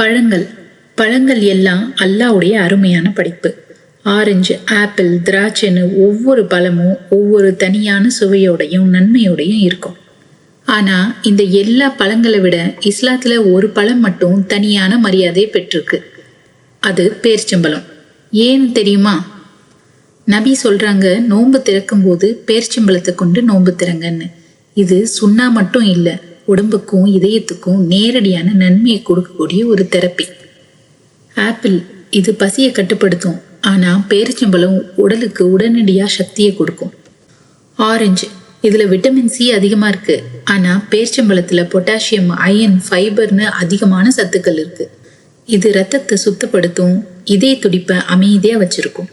பழங்கள். பழங்கள் எல்லாம் அல்லாவுடைய அருமையான படைப்பு. ஆரஞ்சு ஆப்பிள் திராட்சைன்னு ஒவ்வொரு பழமும் ஒவ்வொரு தனியான சுவையோடையும் நன்மையோடையும் இருக்கும். ஆனா இந்த எல்லா பழங்களை விட இஸ்லாத்துல ஒரு பழம் மட்டும் தனியான மரியாதை பெற்றிருக்கு. அது பேர்ச்சம்பழம். ஏன்னு தெரியுமா? நபி சொல்றாங்க நோன்பு திறக்கும் போது பேர்ச்சம்பழத்தை கொண்டு நோன்பு திறங்கன்னு. இது சுண்ணா மட்டும் இல்லை உடம்புக்கும் இதயத்துக்கும் நேரடியான நன்மையை கொடுக்கக்கூடிய ஒரு தெரப்பி. ஆப்பிள் இது பசியை கட்டுப்படுத்தும். ஆனால் பேரிச்சம்பழம் உடலுக்கு உடனடியாக சக்தியை கொடுக்கும். ஆரஞ்சு. இதில் விட்டமின் சி அதிகமாக இருக்குது ஆனால் பேரிச்சம்பழத்தில் பொட்டாசியம் அயன் ஃபைபர்னு அதிகமான சத்துக்கள் இருக்குது இது ரத்தத்தை சுத்தப்படுத்தும் இதய துடிப்பை அமைதியாக வச்சுருக்கும்.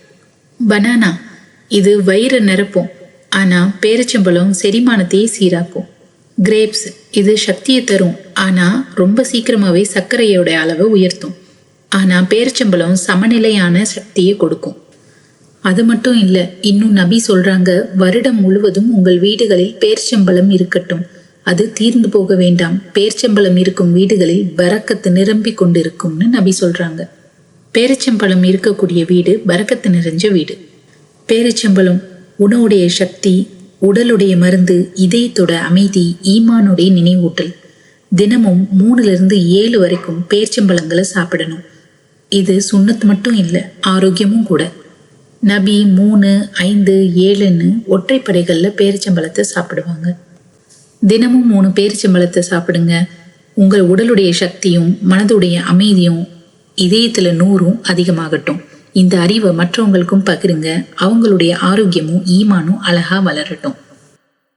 பனானா. இது வயிறு நிரப்பும். ஆனால் பேரிச்சம்பழம் செரிமானத்தையே சீராக்கும். கிரேப்ஸ் இது சக்தியை தரும். ஆனால் ரொம்ப சீக்கிரமாகவே சர்க்கரையோட அளவை உயர்த்தும். ஆனால் பேரிச்சம்பழம் சமநிலையான சக்தியை கொடுக்கும். அது மட்டும் இல்லை இன்னும் நபி சொல்கிறாங்க வருடம் முழுவதும் உங்கள் வீடுகளில் பேர்ச்சம்பழம் இருக்கட்டும். அது தீர்ந்து போக வேண்டாம். பேர்ச்சம்பழம் இருக்கும் வீடுகளில் பறக்கத்து நிரம்பி கொண்டிருக்கும்னு நபி சொல்கிறாங்க பேரிச்சம்பழம் இருக்கக்கூடிய வீடு பறக்கத்து நிறைஞ்ச வீடு. பேரிச்சம்பழம் உணவுடைய சக்தி உடலுடைய மருந்து இதயத்தோட அமைதி ஈமானுடைய நினைவூட்டல். தினமும் மூணுலேருந்து ஏழு வரைக்கும் பேர்ச்சம்பழங்களை சாப்பிடணும். இது சுண்ணத்து மட்டும் இல்லை ஆரோக்கியமும் கூட. நபி மூணு ஐந்து ஏழுன்னு ஒற்றைப்படைகளில் பேரிச்சம்பழத்தை சாப்பிடுவாங்க. தினமும் மூணு பேரிச்சம்பழத்தை சாப்பிடுங்க. உங்கள் உடலுடைய சக்தியும் மனதுடைய அமைதியும் இதயத்தில் நூறும் அதிகமாகட்டும். இந்த அறிவை மற்றவங்களுக்கும் பகிருங்க. அவங்களுடைய ஆரோக்கியமும் ஈமானும் அழகா வளரட்டும்.